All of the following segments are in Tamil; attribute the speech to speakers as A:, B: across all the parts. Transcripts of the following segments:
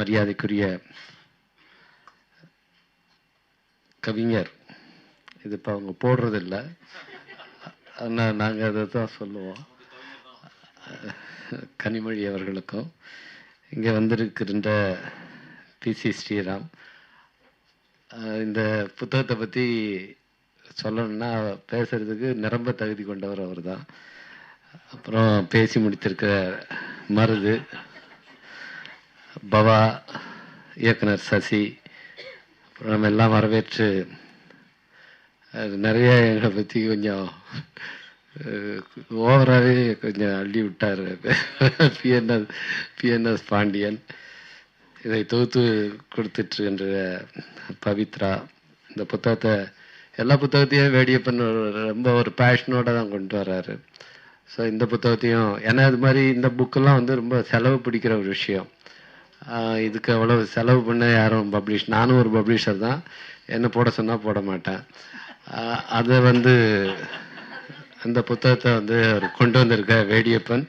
A: மரியாதைக்குரிய கவிஞர். இது இப்போ அவங்க போடுறதில்ல. ஆனால் நாங்கள் அதை தான் சொல்லுவோம். கனிமொழி அவர்களுக்கும். இங்கே வந்திருக்கின்ற பிசி ஸ்ரீராம். இந்த புத்தகத்தை பற்றி சொல்லணும்னா பேசுறதுக்கு நிரம்ப தகுதி கொண்டவர் அவர் தான் அப்புறம் பேசி முடித்திருக்கிற மருது. பவா இயக்குனர் சசி நம்ம எல்லாம் வரவேற்று அது நிறைய எங்களை பற்றி கொஞ்சம் ஓவராகவே கொஞ்சம் அள்ளி விட்டார். BNS BNS Pandian. இதை தொகுத்து கொடுத்துட்ருக்கின்ற பவித்ரா இந்த புத்தகத்தை எல்லா புத்தகத்தையும் வேடியப்பன் ரொம்ப ஒரு பேஷனோடு தான் கொண்டு வர்றாரு. ஸோ இந்த புத்தகத்தையும் ஏன்னா இது மாதிரி இந்த புக்கெல்லாம் வந்து ரொம்ப செலவு பிடிக்கிற ஒரு விஷயம். இதுக்கு அவ்வளோ செலவு பண்ண யாரும் பப்ளிஷ் நானும் ஒரு பப்ளிஷர் தான். என்ன போட சொன்னால் போட மாட்டேன். அதை வந்து அந்த புத்தகத்தை வந்து அவர் கொண்டு வந்திருக்க வேடியப்பன்.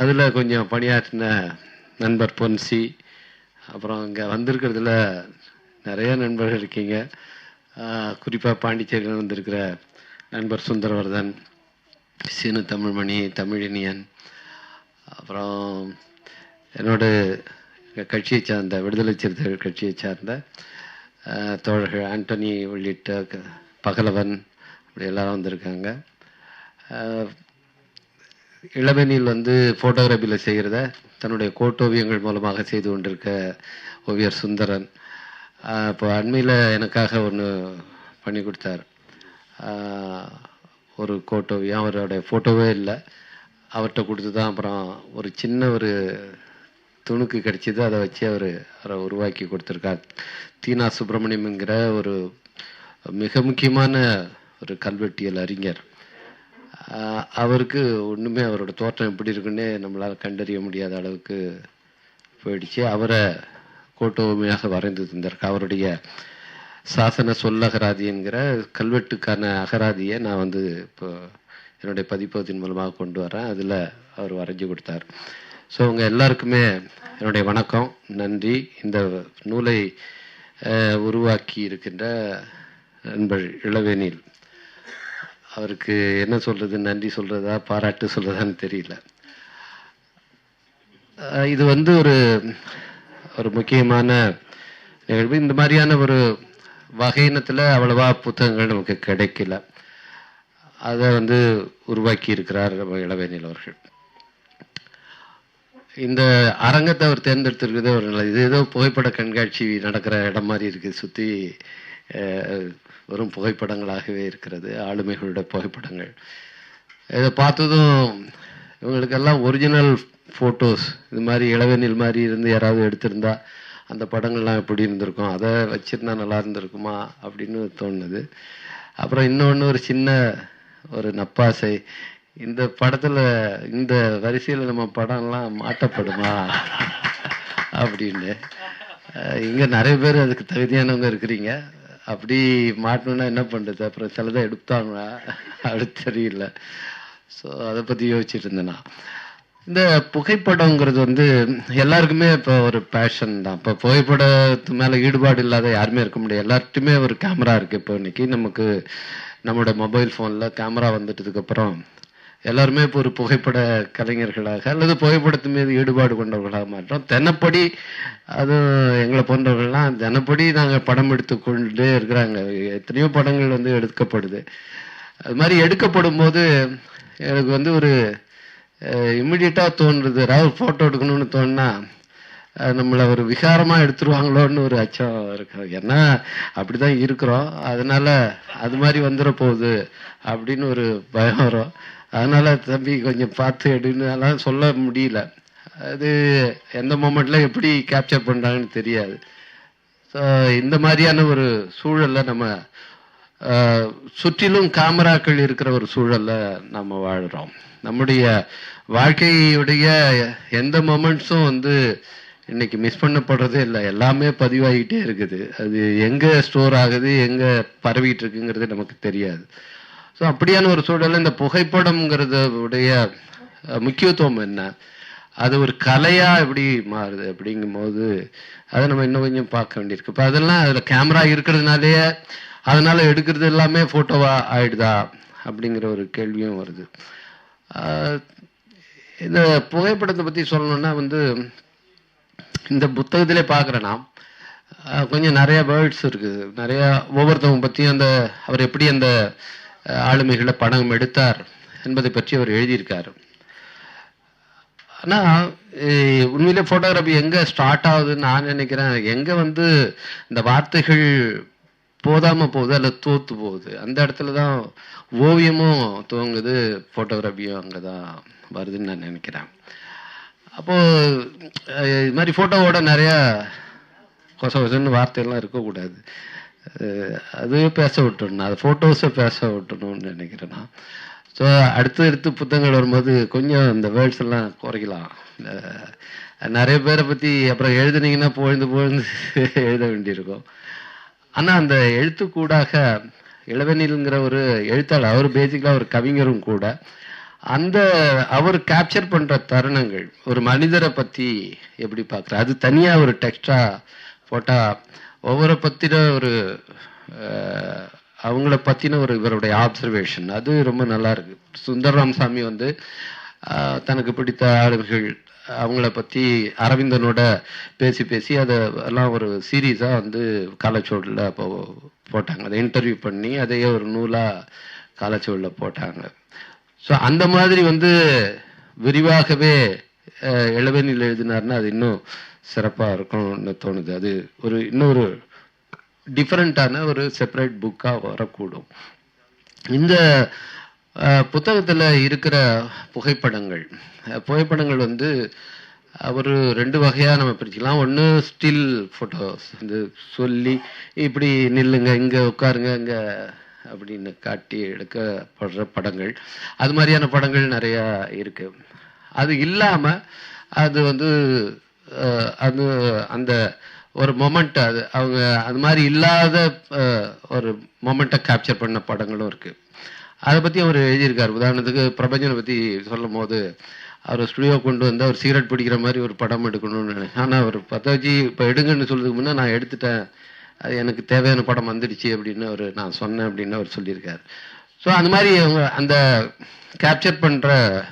A: அதில் கொஞ்சம் பணியாற்றின நண்பர் பொன்சி அப்புறம் இங்கே வந்திருக்கிறதுல நிறைய நண்பர்கள் இருக்கீங்க. குறிப்பாக பாண்டிச்சேரியில் வந்திருக்கிற நண்பர் சுந்தரவர்தன் சீனு தமிழ்மணி தமிழினியன் அப்புறம் என்னோட கட்சியை சார்ந்த விடுதலை சிறுத்தைகள் கட்சியை சார்ந்த தோழர்கள் ஆண்டனி உள்ளிட்ட பகலவன் இப்படி எல்லாரும் வந்திருக்காங்க. இளவெனில் வந்து ஃபோட்டோகிராஃபியில் செய்கிறத தன்னுடைய கோட்டோவியங்கள் மூலமாக செய்து கொண்டிருக்க ஓவியர் சுந்தரன். இப்போ அண்மையில் எனக்காக ஒன்று பண்ணி கொடுத்தார். ஒரு கோட்டோவியம் அவருடைய ஃபோட்டோவே இல்லை. அவர்கிட்ட கொடுத்து தான் அப்புறம் ஒரு சின்ன ஒரு துணுக்கு கிடைச்சிது அதை வச்சு அவர் அவரை உருவாக்கி கொடுத்துருக்கார். தீனா சுப்பிரமணியம்ங்கிற ஒரு மிக முக்கியமான ஒரு கல்வெட்டியல் அறிஞர். அவருக்கு ஒன்றுமே அவரோட தோற்றம் எப்படி இருக்குன்னே நம்மளால் கண்டறிய முடியாத அளவுக்கு போயிடுச்சு. அவரை கோட்டோமையாக வரைந்து தந்திருக்கு அவருடைய சாசன சொல்லகராதி என்கிற கல்வெட்டுக்கான அகராதியை நான் வந்து இப்போ என்னுடைய பதிப்பகத்தின் மூலமாக கொண்டு வரேன் அதில் அவர் வரைஞ்சி கொடுத்தார். ஸோ அவங்க எல்லாருக்குமே என்னுடைய வணக்கம் நன்றி. இந்த நூலை உருவாக்கி இருக்கின்ற நண்பர் இளவேனில். அவருக்கு என்ன சொல்கிறது நன்றி சொல்கிறதா பாராட்டு சொல்கிறதான்னு தெரியல. இது வந்து ஒரு ஒரு முக்கியமான நிகழ்வு. இந்த மாதிரியான ஒரு வகையினத்தில் அவ்வளவா புத்தகங்கள் நமக்கு கிடைக்கல. அதை வந்து உருவாக்கி இருக்கிறார் இளவேனில் அவர்கள். இந்த அரங்கத்தை அவர் தேர்ந்தெடுத்திருக்கிறதே ஒரு நல்ல இது ஏதோ புகைப்பட கண்காட்சி நடக்கிற இடம் மாதிரி இருக்குது சுற்றி வெறும் புகைப்படங்களாகவே இருக்கிறது ஆளுமைகளோட புகைப்படங்கள். இதை பார்த்ததும் இவங்களுக்கெல்லாம் ஒரிஜினல் ஃபோட்டோஸ் இது மாதிரி இளவேனில் மாதிரி இருந்து யாராவது எடுத்திருந்தா அந்த படங்கள்லாம் எப்படி இருந்திருக்கும் அதை வச்சுருந்தா நல்லா இருந்திருக்குமா அப்படின்னு தோணுது. அப்புறம் இன்னொன்று ஒரு சின்ன ஒரு நப்பாசை. இந்த படத்தில் இந்த வரிசையில் நம்ம படம்லாம் மாட்டப்படுமா? அப்படின்னு. இங்கே நிறைய பேர் அதுக்கு தகுதியானவங்க இருக்கிறீங்க. அப்படி மாட்டணும்னா என்ன பண்ணுறது அப்புறம் சிலதை எடுத்தாங்களா? அது தெரியல. ஸோ அதை பற்றி யோசிச்சுட்டு இருந்தேன்னா இந்த புகைப்படங்கிறது வந்து எல்லாருக்குமே இப்போ ஒரு பேஷன் தான். இப்போ புகைப்படத்து மேலே ஈடுபாடு இல்லாத யாருமே இருக்க முடியாது. எல்லார்ட்டுமே ஒரு கேமரா இருக்குது இப்போ இன்னைக்கு நமக்கு நம்மளோட மொபைல் ஃபோனில் கேமரா வந்துட்டதுக்கப்புறம் எல்லாருமே இப்போ ஒரு புகைப்பட கலைஞர்களாக அல்லது புகைப்படத்து மீது ஈடுபாடு கொண்டவர்களாக மாற்றோம். தினப்படி அது எங்களை போன்றவர்கள்லாம் தினப்படி நாங்கள் படம் எடுத்து கொண்டே இருக்கிறாங்க. எத்தனையோ படங்கள் வந்து எடுக்கப்படுது. அது மாதிரி எடுக்கப்படும் போது எனக்கு வந்து ஒரு இம்மிடியட்டாக தோன்றுது. ஏதாவது ஃபோட்டோ எடுக்கணும்னு தோணுன்னா நம்மளை ஒரு விகாரமாக எடுத்துருவாங்களோன்னு ஒரு அச்சம் இருக்கு. ஏன்னா அப்படிதான் இருக்கிறோம். அதனால் அது மாதிரி வந்துட போகுது அப்படின்னு ஒரு பயம் வரும். அதனால் தம்பி கொஞ்சம் பார்த்து எடுன்னு அதெல்லாம் சொல்ல முடியல. அது எந்த மூமெண்ட்டில் எப்படி கேப்சர் பண்ணுறாங்கன்னு தெரியாது. ஸோ இந்த மாதிரியான ஒரு சூழல்ல நம்ம சுற்றிலும் காமராக்கள் இருக்கிற ஒரு சூழல்ல நம்ம வாழ்கிறோம் நம்முடைய வாழ்க்கையுடைய எந்த மொமெண்ட்ஸும் வந்து இன்னைக்கு மிஸ் பண்ணப்படுறதே இல்லை. எல்லாமே பதிவாகிட்டே இருக்குது. அது எங்கே ஸ்டோர் ஆகுது எங்கே பரவிட்டு இருக்குங்கிறது நமக்கு தெரியாது. ஸோ அப்படியான ஒரு சூழலில் இந்த புகைப்படம்ங்கிறது உடைய முக்கியத்துவம் என்ன? அது ஒரு கலையாக எப்படி மாறுது அப்படிங்கும்போது அதை நம்ம இன்னும் கொஞ்சம் பார்க்க வேண்டியிருக்கு. இப்போ அதெல்லாம் அதில் கேமரா இருக்கிறதுனாலேயே அதனால் எடுக்கிறது எல்லாமே ஃபோட்டோவாக ஆயிடுதா? அப்படிங்கிற ஒரு கேள்வியும் வருது. இந்த புகைப்படத்தை பற்றி சொல்லணுன்னா வந்து இந்த புத்தகத்திலே பார்க்குற நாம் கொஞ்சம் நிறைய வேர்ட்ஸ் இருக்குது நிறையா ஒவ்வொருத்தவங்க பற்றியும் அந்த அவர் எப்படி அந்த ஆளுமைகளை படம் எடுத்தார் என்பதை பற்றி அவர் எழுதியிருக்காரு. ஆனால் உண்மையிலே ஃபோட்டோகிராஃபி எங்கே ஸ்டார்ட் ஆகுதுன்னு நான் நினைக்கிறேன். எங்கே வந்து இந்த வார்த்தைகள் போதாமல் போகுது அல்ல தோத்து போகுது? அந்த இடத்துல தான் ஓவியமும் துவங்குது ஃபோட்டோகிராஃபியும் அங்கே தான் வருதுன்னு நான் நினைக்கிறேன். அப்போது இது மாதிரி ஃபோட்டோவோட நிறையா கொச கொசன்னு வார்த்தையெல்லாம் இருக்கக்கூடாது. அஹ் அதுவே பேச விட்டுணும் அது ஃபோட்டோஸை பேச விட்டணும்னு நினைக்கிறேன் நான். ஸோ அடுத்து அடுத்து புத்தகங்கள் வரும்போது கொஞ்சம் இந்த வேர்ட்ஸ் எல்லாம் குறைக்கலாம். நிறைய பேரை பற்றி அப்புறம் எழுதுனீங்கன்னா பொழுந்து பொழுந்து எழுத வேண்டியிருக்கும். ஆனால் அந்த எழுத்துக்கூடாக இளவெனில்ங்கிற ஒரு எழுத்தாளர் அவர் பேசிக்கலாக ஒரு கவிஞரும் கூட அந்த அவர் கேப்சர் பண்ணுற தருணங்கள் ஒரு மனிதரை பற்றி எப்படி பார்க்குற? அது தனியாக ஒரு டெக்ஸ்டாக போட்டால் ஒவ்வொரு பற்றின ஒரு அவங்கள பற்றின ஒரு இவருடைய ஆப்சர்வேஷன் அது ரொம்ப நல்லா இருக்கு. சுந்தர் ராமசாமி வந்து தனக்கு பிடித்த ஆளுமைகள் அவங்கள பற்றி அரவிந்தனோட பேசி பேசி அதை எல்லாம் ஒரு சீரீஸாக வந்து காலச்சோடில் அப்போ போட்டாங்க. அதை இன்டர்வியூ பண்ணி அதையே ஒரு நூலாக காலச்சோடில் போட்டாங்க. ஸோ அந்த மாதிரி வந்து விரிவாகவே இளவெனில் இளவேனில் எழுதினார்னா அது இன்னும் சிறப்பாக இருக்கும்னு தோணுது. அது ஒரு இன்னொரு டிஃப்ரெண்ட்டான ஒரு செப்பரேட் புக்காக வரக்கூடும். இந்த புத்தகத்தில் இருக்கிற புகைப்படங்கள் புகைப்படங்கள் வந்து ஒரு ரெண்டு வகையாக நம்ம பிரிச்சுக்கலாம். ஒன்று ஸ்டில் ஃபோட்டோஸ் வந்து சொல்லி இப்படி நில்லுங்க இங்கே உட்காருங்க இங்கே அப்படின்னு காட்டி எடுக்கப்படுற படங்கள். அது மாதிரியான படங்கள் நிறையா இருக்குது அது இல்லாமல் அது வந்து அது அந்த ஒரு மொமெண்ட் அது அவங்க அது மாதிரி இல்லாத ஒரு மொமெண்ட்டை கேப்சர் பண்ண படங்களும் இருக்குது அதை பற்றி அவர் எழுதியிருக்கார். உதாரணத்துக்கு பிரபஞ்சனை பற்றி சொல்லும் போது அவர் ஸ்டுடியோ கொண்டு வந்து அவர் சிகரெட் பிடிக்கிற மாதிரி ஒரு படம் எடுக்கணும்னு ஆனால் அவர் பத்தாச்சி இப்போ எடுங்கன்னு சொல்றதுக்கு முன்னே நான் எடுத்துட்டேன். அது எனக்கு தேவையான படம் வந்துடுச்சு அப்படின்னு அவர் நான் சொன்னேன் அப்படின்னு அவர் சொல்லியிருக்காரு. ஸோ அந்த மாதிரி அவங்க அந்த கேப்சர் பண்ணுற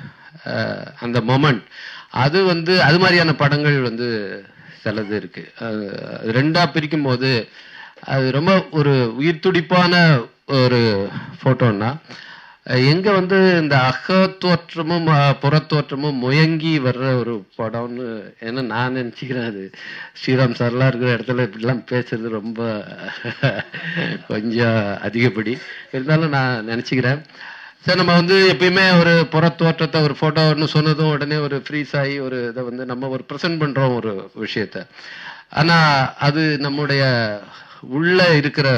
A: அந்த மொமெண்ட் அது வந்து அது மாதிரியான படங்கள் வந்து சிலது இருக்குது அது பிரிக்கும் போது அது ரொம்ப ஒரு உயிர் துடிப்பான ஒரு ஃபோட்டோன்னா எங்க வந்து இந்த அகத்தோற்றமும் புறத்தோற்றமும் முயங்கி வர்ற ஒரு படம்னு ஏன்னா நான் நினச்சிக்கிறேன் அது. ஸ்ரீராம் சார்லாம் இருக்கிற இடத்துல இப்படிலாம் பேசுறது ரொம்ப கொஞ்சம் அதிகப்படி. இருந்தாலும் நான் நினச்சிக்கிறேன். சார் நம்ம வந்து எப்பயுமே ஒரு புறத்தோற்றத்தை ஒரு ஃபோட்டோன்னு சொன்னதும் உடனே ஒரு ஃப்ரீஸ் ஆகி ஒரு இதை வந்து நம்ம ஒரு ப்ரெசென்ட் பண்ணுறோம் ஒரு விஷயத்த. ஆனால் அது நம்முடைய உள்ளே இருக்கிற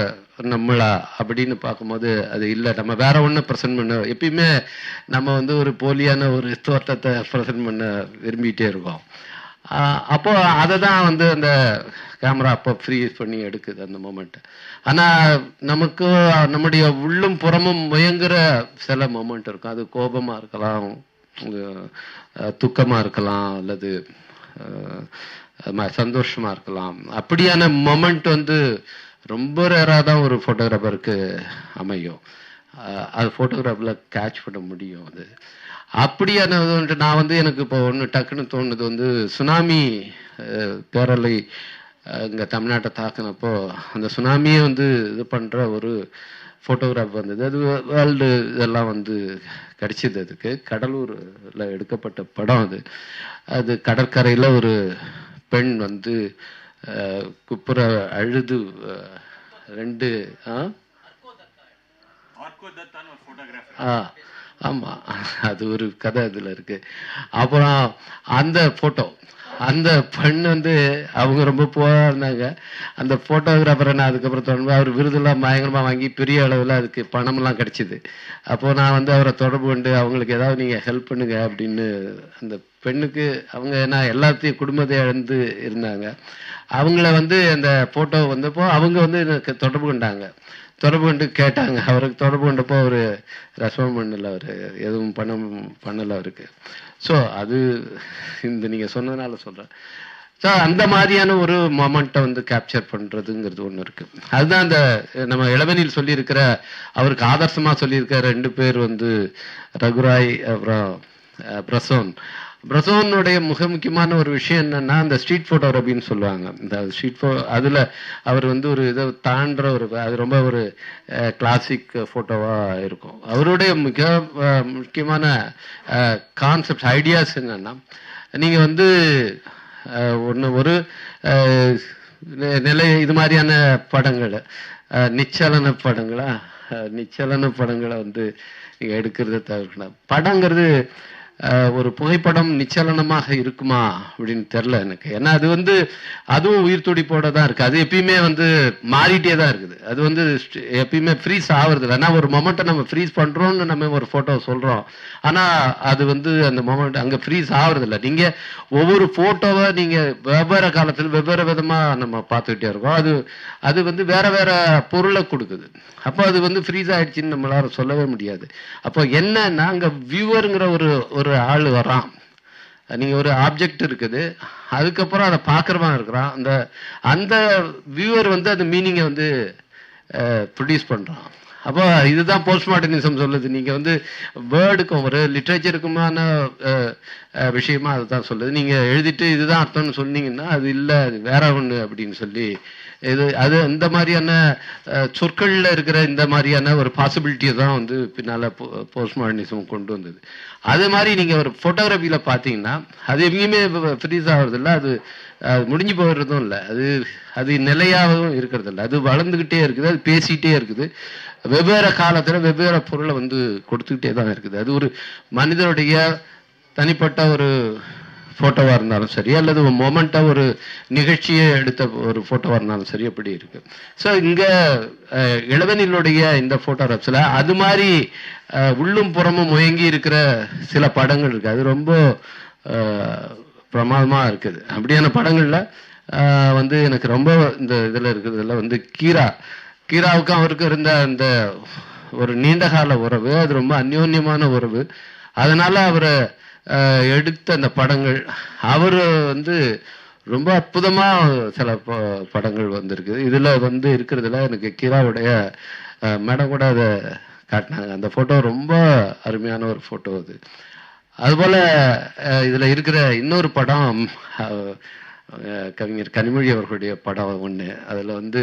A: நம்மளா அப்படின்னு பார்க்கும்போது அது இல்லை. நம்ம வேற ஒன்றும் ப்ரெசென்ட் பண்ண எப்பயுமே நம்ம வந்து ஒரு போலியான ஒரு தோட்டத்தை ப்ரெசென்ட் பண்ண விரும்பிகிட்டே இருக்கோம். அப்போது அப்போ அதை தான் வந்து அந்த கேமரா அப்போ ஃப்ரீஸ் பண்ணி எடுக்குது அந்த மூமெண்ட் ஆனால் நமக்கு நம்முடைய உள்ளும் புறமும் முயங்குற சில மூமெண்ட் இருக்கும். அது கோபமாக இருக்கலாம் துக்கமாக இருக்கலாம் அல்லது சந்தோஷமாக ம- இருக்கலாம். அப்படியான மொமெண்ட் வந்து ரொம்ப ரேராக தான் ஒரு ஃபோட்டோகிராஃபருக்கு அமையும். அது ஃபோட்டோகிராஃபில் கேட்ச் பண்ண முடியும் அது. அப்படியான இது வந்துட்டு நான் வந்து எனக்கு இப்போ ஒன்று டக்குன்னு தோணுது வந்து சுனாமி பேரலை இங்கே தமிழ்நாட்டை தாக்குனப்போ அந்த சுனாமியே வந்து இது பண்ணுற ஒரு ஃபோட்டோகிராஃப் வந்தது. அது வேர்ல்டு இதெல்லாம் வந்து கிடச்சிது அதுக்கு. கடலூரில் எடுக்கப்பட்ட படம் அது. அது கடற்கரையில் ஒரு பெண் வந்து குப்புற அழுது ரெண்டு ஆ. ஆமாம் அது ஒரு கதை இதில் இருக்கு. அப்புறம் அந்த ஃபோட்டோ அந்த பெண் வந்து அவங்க ரொம்ப புகழாக இருந்தாங்க. அந்த ஃபோட்டோகிராஃபரை நான் அதுக்கப்புறம் தொடர்பு அவர் விருதெல்லாம் பயங்கரமாக வாங்கி பெரிய அளவில் அதுக்கு பணமெல்லாம் கிடச்சிது. அப்போது நான் வந்து அவரை தொடர்பு கொண்டு அவங்களுக்கு ஏதாவது நீங்கள் ஹெல்ப் பண்ணுங்க அப்படின்னு அந்த பெண்ணுக்கு அவங்க நான் எல்லாத்தையும் குடும்பத்தை இழந்து இருந்தாங்க. அவங்கள வந்து அந்த ஃபோட்டோ வந்தப்போ அவங்க வந்து எனக்கு தொடர்பு கொண்டாங்க. தொடர்பு கொண்டு கேட்டாங்க. அவருக்கு தொடர்பு கொண்டப்போ அவர் ரெஸ்பாண்ட் பண்ணலை அவர் எதுவும் பண்ண பண்ணலை அவருக்கு. ஸோ அது இந்த நீங்கள் சொன்னதுனால சொல்கிறேன் ஸோ அந்த மாதிரியான ஒரு மொமெண்ட்டை வந்து கேப்சர் பண்ணுறதுங்கிறது ஒன்று இருக்குது அதுதான் அந்த நம்ம இளவனில் சொல்லியிருக்கிற அவருக்கு ஆதர்சமாக சொல்லியிருக்கிற ரெண்டு பேர் வந்து ரகுராய் அப்புறம் பிரசோன். பிரசோனுடைய மிக முக்கியமான ஒரு விஷயம் என்னன்னா அந்த ஸ்ட்ரீட் ஃபோட்டோகிராஃபின்னு சொல்லுவாங்க. இந்த ஸ்ட்ரீட் ஃபோ அதில் அவர் வந்து ஒரு இதை தாண்டுற ஒரு அது ரொம்ப ஒரு கிளாசிக் ஃபோட்டோவாக இருக்கும். அவருடைய மிக முக்கியமான கான்செப்ட் ஐடியாஸ் என்னன்னா நீங்கள் வந்து ஒன்று ஒரு நிலை இது மாதிரியான படங்கள் நிச்சலன படங்களா நிச்சலன படங்களை வந்து நீங்கள் எடுக்கிறத தவிர்க்கணும். படங்கிறது ஒரு புகைப்படம் நிச்சலனமாக இருக்குமா அப்படின்னு தெரில எனக்கு. ஏன்னா அது வந்து அதுவும் உயிர் துடிப்போட தான் இருக்குது அது எப்பயுமே வந்து மாறிட்டே தான் இருக்குது. அது வந்து எப்பயுமே ஃப்ரீஸ் ஆகுறது இல்லை ஆனால் ஒரு மொமெண்ட்டை நம்ம ஃப்ரீஸ் பண்ணுறோன்னு நம்ம ஒரு ஃபோட்டோ சொல்கிறோம் ஆனால் அது வந்து அந்த மொமெண்ட் அங்கே ஃப்ரீஸ் ஆகுறது இல்லை நீங்கள் ஒவ்வொரு ஃபோட்டோவை நீங்கள் வெவ்வேறு காலத்தில் வெவ்வேறு விதமாக நம்ம பார்த்துக்கிட்டே இருக்கோம். அது அது வந்து வேறு வேறு பொருளை கொடுக்குது. அப்போ அது வந்து ஃப்ரீஸ் ஆகிடுச்சின்னு நம்மளால சொல்லவே முடியாது. அப்போ என்னன்னா அங்கே வியூவருங்கிற ஒரு ஒரு ஆள் வரான். நீங்கள் ஒரு ஆப்ஜெக்ட் இருக்குது. அதுக்கப்புறம் அதை பார்க்குறவன் இருக்கிறான். அந்த அந்த வியூவர் வந்து அந்த மீனிங்கை வந்து ப்ரொடியூஸ் பண்ணுறான் அப்போ இதுதான் போஸ்ட்மார்டனிசம் சொல்லுது. நீங்கள் வந்து வேர்டுக்கும் ஒரு லிட்ரேச்சருக்குமான விஷயமா அதுதான் சொல்லுது. நீங்கள் எழுதிட்டு இதுதான் அர்த்தம்னு சொன்னீங்கன்னா அது இல்லை அது வேற ஒன்று அப்படின்னு சொல்லி இது அது இந்த மாதிரியான சொற்களில் இருக்கிற இந்த மாதிரியான ஒரு பாசிபிலிட்டியை தான் வந்து பின்னால் போஸ்ட் மாடர்னிசம் கொண்டு வந்தது. அது மாதிரி நீங்கள் ஒரு ஃபோட்டோகிராஃபியில் பார்த்தீங்கன்னா அது எங்கேயுமே ஃப்ரீஸ் ஆகுறது அது அது முடிஞ்சு போகிறதும் இல்லை. அது அது நிலையாகவும் இருக்கிறது இல்லை அது வளர்ந்துக்கிட்டே இருக்குது. அது பேசிக்கிட்டே இருக்குது. வெவ்வேறு காலத்தில் வெவ்வேறு பொருளை வந்து கொடுத்துக்கிட்டே தான் இருக்குது. அது ஒரு மனிதனுடைய தனிப்பட்ட ஒரு ஃபோட்டோவாக இருந்தாலும் சரி அல்லது ஒரு மொமெண்ட்டாக ஒரு நிகழ்ச்சியை எடுத்த ஒரு ஃபோட்டோவாக இருந்தாலும் சரி அப்படி இருக்கு. ஸோ இங்கே இளவனிலுடைய இந்த ஃபோட்டோகிராஃப்ஸில் அது மாதிரி உள்ளும் புறமும் முயங்கி இருக்கிற சில படங்கள் இருக்குது அது ரொம்ப பிரமாதமாக இருக்குது. அப்படியான படங்களில் வந்து எனக்கு ரொம்ப இந்த இதில் இருக்கிறதுல வந்து கீரா. கீராவுக்கும் அவருக்கும் இருந்த அந்த ஒரு நீண்டகால உறவு அது ரொம்ப அந்யோன்யமான உறவு. அதனால் அவரை எடுத்த அந்த படங்கள் அவர் வந்து ரொம்ப அற்புதமாக சில ப- படங்கள் வந்திருக்கு இதில் வந்து இருக்கிறதுல எனக்கு கீராவுடைய மேடம் கூட அதை காட்டினாங்க. அந்த ஃபோட்டோ ரொம்ப அருமையான ஒரு ஃபோட்டோ அது. அதுபோல் இதில் இருக்கிற இன்னொரு படம் கவிஞர் கனிமொழி அவர்களுடைய படம் ஒன்று அதில் வந்து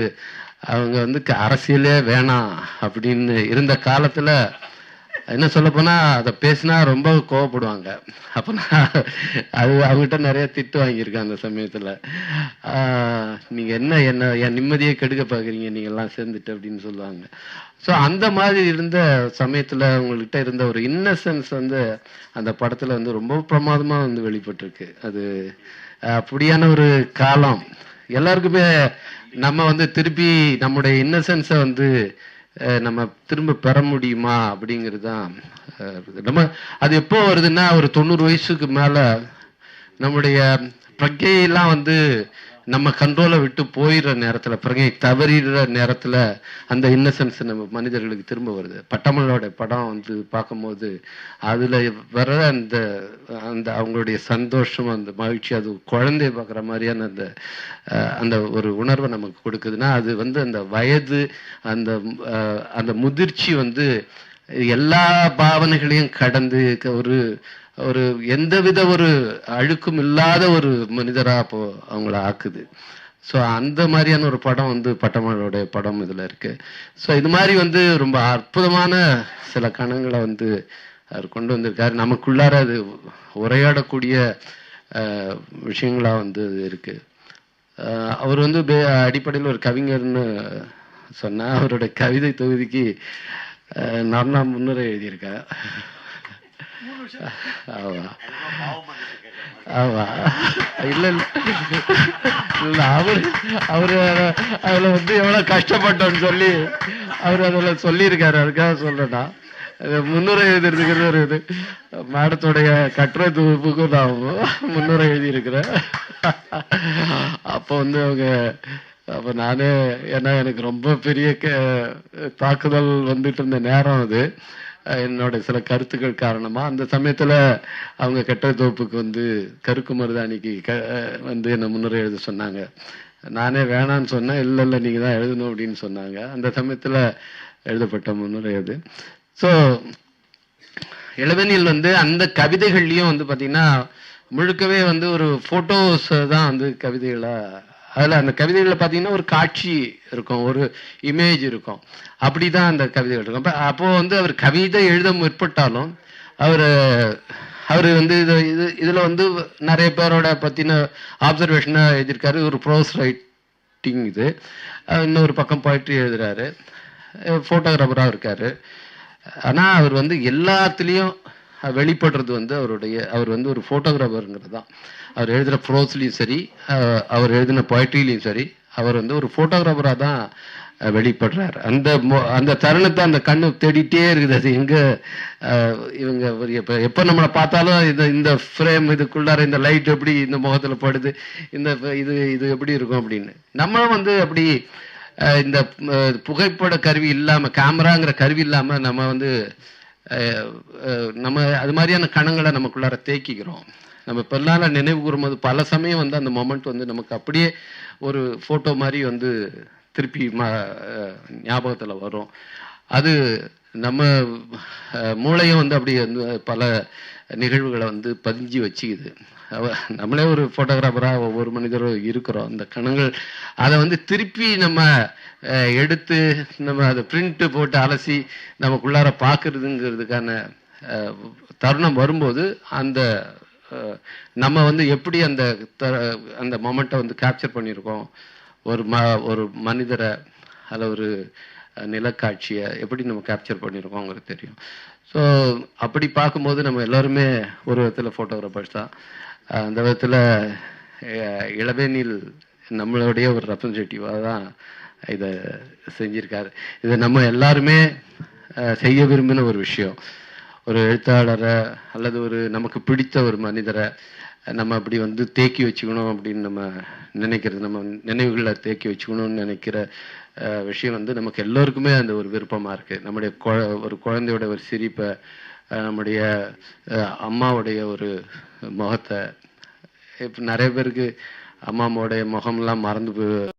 A: அவங்க வந்து க- அரசியலே வேணாம் அப்படின்னு இருந்த காலத்தில் என்ன சொல்ல போனால் அதை பேசினா ரொம்ப கோவப்படுவாங்க. அப்போ நான் அது அவங்ககிட்ட நிறைய திட்டு வாங்கியிருக்கேன் அந்த சமயத்தில். நீங்கள் என்ன என்ன என் நிம்மதியை கெடுக்க பார்க்குறீங்க? நீங்கள்லாம் சேர்ந்துட்டு அப்படின்னு சொல்லுவாங்க. ஸோ அந்த மாதிரி இருந்த சமயத்தில் உங்கள்கிட்ட இருந்த ஒரு இன்னசென்ஸ் வந்து அந்த படத்தில் வந்து ரொம்ப பிரமாதமாக வந்து வெளிப்பட்டிருக்கு. அது அப்படியான ஒரு காலம். எல்லாருக்குமே நம்ம வந்து திருப்பி நம்முடைய இன்னசென்ஸை வந்து நம்ம திரும்ப பெற முடியுமா அப்படிங்கிறது தான் நம்ம அது எப்போ வருதுன்னா ஒரு தொண்ணூறு வயசுக்கு மேல நம்முடைய பிரஜையெல்லாம் வந்து நம்ம கண்ட்ரோலை விட்டு போயிடுற நேரத்தில் பிறகு தவறிடுற நேரத்தில் அந்த இன்னசென்ஸ் நம்ம மனிதர்களுக்கு திரும்ப வருது. பட்டமலோட படம் வந்து பார்க்கும்போது அதில் வர அந்த அந்த அவங்களுடைய சந்தோஷம் அந்த மகிழ்ச்சி அது குழந்தைய பார்க்குற மாதிரியான அந்த அந்த ஒரு உணர்வை நமக்கு கொடுக்குதுன்னா அது வந்து அந்த வயது அந்த அந்த முதிர்ச்சி வந்து எல்லா பாவனைகளையும் கடந்து ஒரு ஒரு எந்தவித ஒரு அழுக்கும் இல்லாத ஒரு மனிதராக அப்போ அவங்கள ஆக்குது. ஸோ அந்த மாதிரியான ஒரு படம் வந்து பட்டமளோடைய படம் இதில் இருக்குது ஸோ இது மாதிரி வந்து ரொம்ப அற்புதமான சில கணங்களை வந்து அவர் கொண்டு வந்திருக்காரு. நமக்குள்ளார அது உரையாடக்கூடிய விஷயங்களாக வந்து இருக்குது அவர் வந்து பே- அடிப்படையில் ஒரு கவிஞர்னு சொன்னால் அவரோட கவிதை தொகுதிக்கு நர்ணா நான் முன்னுரை எழுதியிருக்கேன் ஆமா. ஆமா. இல்லை இல்லை. அவர் அவர் அவரு வந்து எவ்வளோ கஷ்டப்பட்டோம்னு சொல்லி அவர் அதுல சொல்லியிருக்காரு. அதுக்காக சொல்றேன்னா முன்னுரை எழுதிருக்கிறது ஒரு இது. மேடத்துடைய கட்டுரை தொகுப்புக்கும் நான் முன்னுரை எழுதியிருக்கிறேன் அப்போ வந்து அவங்க அப்போ நானே ஏன்னா எனக்கு ரொம்ப பெரிய க- தாக்குதல் வந்துட்டு இருந்த நேரம் அது. என்னோட சில கருத்துக்கள் காரணமாக அந்த சமயத்தில் அவங்க கெட்ட தோப்புக்கு வந்து கருக்கு மருதாணிக்கு க- வந்து என்னை முன்னுரை எழுத சொன்னாங்க. நானே வேணான்னு சொன்னேன் இல்லை இல்லை நீங்கள் தான் எழுதணும் அப்படின்னு சொன்னாங்க. அந்த சமயத்தில் எழுதப்பட்ட முன்னுரை அது. ஸோ இளவெனில் வந்து அந்த கவிதைகள்லேயும் வந்து பார்த்திங்கன்னா முழுக்கவே வந்து ஒரு ஃபோட்டோஸ் தான் வந்து கவிதைகளாக அதில் அந்த கவிதைகளில் பார்த்தீங்கன்னா ஒரு காட்சி இருக்கும் ஒரு இமேஜ் இருக்கும். அப்படி தான் அந்த கவிதைகள் இருக்கும். அப்போ அப்போது வந்து அவர் கவிதை எழுத முற்பட்டாலும் அவர் அவர் வந்து இது இது இதில் வந்து நிறைய பேரோட பற்றின ஆப்சர்வேஷனாக எழுதியிருக்காரு. ஒரு ப்ரோஸ் ரைட்டிங் இது. இன்னொரு பக்கம் போயிட்டு எழுதுறாரு. ஃபோட்டோகிராஃபராக இருக்கார். ஆனால் அவர் வந்து எல்லாத்துலேயும் வெளிப்படுறது வந்து அவருடைய அவர் வந்து ஒரு ஃபோட்டோகிராஃபருங்கிறது தான். அவர் எழுதுகிற ஃப்ரோஸ்லேயும் சரி அவர் எழுதின பொயட்ரிலையும் சரி அவர் வந்து ஒரு ஃபோட்டோகிராஃபராக தான் வெளிப்படுறார். அந்த அந்த தருணத்தை அந்த கண்ணு தேடிட்டே இருக்குது. அது எங்க இவங்க எப்போ எப்போ நம்மளை பார்த்தாலும் இந்த இந்த ஃப்ரேம் இதுக்குள்ளார இந்த லைட் எப்படி இந்த முகத்தில் படுது இந்த இது இது எப்படி இருக்கும் அப்படின்னு. நம்ம வந்து அப்படி இந்த புகைப்பட கருவி இல்லாமல் கேமராங்கிற கருவி இல்லாமல் நம்ம வந்து நம்ம அது மாதிரியான கணங்களை நமக்குள்ளார தேக்கிக்கிறோம். நம்ம பின்னால நினைவு கூறும்போது பல சமயம் வந்து அந்த மொமெண்ட் வந்து நமக்கு அப்படியே ஒரு ஃபோட்டோ மாதிரி வந்து திருப்பி ம ஞாபகத்தில் வரும். அது நம்ம மூளையும் வந்து அப்படி வந்து பல நிகழ்வுகளை வந்து பதிஞ்சு வச்சுக்குது. நம்மளே ஒரு ஃபோட்டோகிராஃபராக ஒவ்வொரு மனிதரும் இருக்கிறோம். அந்த கணங்கள் அதை வந்து திருப்பி நம்ம எடுத்து நம்ம அதை பிரிண்ட்டு போட்டு அலசி நமக்குள்ளார பார்க்குறதுங்கிறதுக்கான தருணம் வரும்போது அந்த நம்ம வந்து எப்படி அந்த த- அந்த மொமெண்ட்டை வந்து கேப்சர் பண்ணியிருக்கோம்? ஒரு ம ஒரு மனிதரை அதில் ஒரு நிலக்காட்சியை எப்படி நம்ம கேப்சர் பண்ணியிருக்கோங்கிறது தெரியும். ஸோ அப்படி பார்க்கும்போது நம்ம எல்லாருமே ஒரு விதத்தில் ஃபோட்டோகிராஃபர்ஸ் தான். அந்த விதத்தில் இளவேனில் நம்மளுடைய ஒரு ரெப்ரசன்டேட்டிவாக தான் இதை செஞ்சுருக்காரு. இதை நம்ம எல்லாருமே செய்ய விரும்பின ஒரு விஷயம். ஒரு எழுத்தாளரை அல்லது ஒரு நமக்கு பிடித்த ஒரு மனிதரை நம்ம அப்படி வந்து தேக்கி வச்சுக்கணும் அப்படின்னு நம்ம நினைக்கிறது நம்ம நினைவுகளை தேக்கி வச்சுக்கணும்னு நினைக்கிற விஷயம் வந்து நமக்கு எல்லோருக்குமே அந்த ஒரு விருப்பமாக இருக்குது நம்முடைய குழ- ஒரு குழந்தையோட ஒரு சிரிப்பை நம்முடைய அம்மாவுடைய ஒரு முகத்தை இப்போ நிறைய பேருக்கு அம்மாவோடைய முகம்லாம் மறந்து போய்